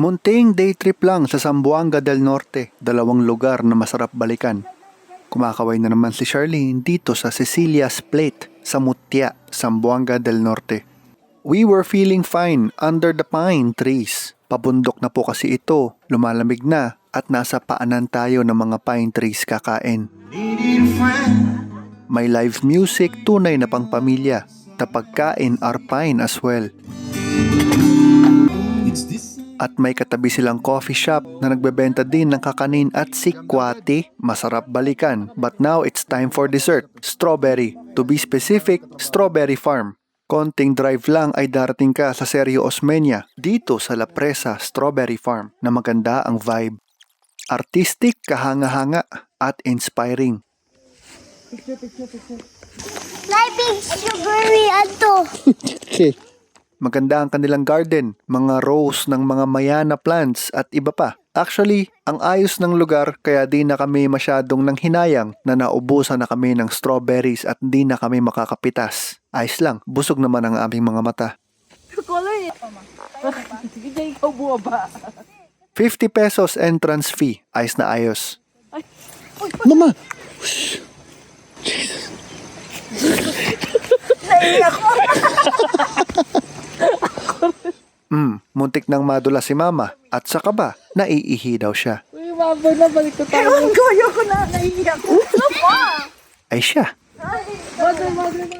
Munting day trip lang sa Zamboanga del Norte, dalawang lugar na masarap balikan. Kumakaway na naman si Charlene dito sa Cecilia's Plate sa Mutya, Zamboanga del Norte. We were feeling fine under the pine trees. Pabundok na po kasi ito, lumalamig na at nasa paanan tayo ng mga pine trees kakain. May live music, tunay na pangpamilya. Tapagkain are fine as well. At may katabi silang coffee shop na nagbebenta din ng kakanin at sikwati. Masarap balikan. But now it's time for dessert. Strawberry. To be specific, Strawberry Farm. Konting drive lang ay darating ka sa Sergio Osmeña dito sa La Presa Strawberry Farm na maganda ang vibe. Artistic, kahanga-hanga at inspiring. Live sugary ato. Okay. Maganda ang kanilang garden, mga rose ng mga mayana plants at iba pa. Actually, ang ayos ng lugar kaya di na kami masyadong nang hinayang na naubusan na kami ng strawberries at di na kami makakapitas. Ayos lang, busog naman ang aming mga mata. Color niya. Hindi ikaw buwaba. 50 pesos entrance fee, ayos na ayos. Mama! Hmm, muntik nang madula si mama at saka ba, naiihi daw siya. Uy, mabay na, balik ko tayo. Ewan ko, ayoko na, naiiyak. Ano ba? Ay siya, Mother, mother,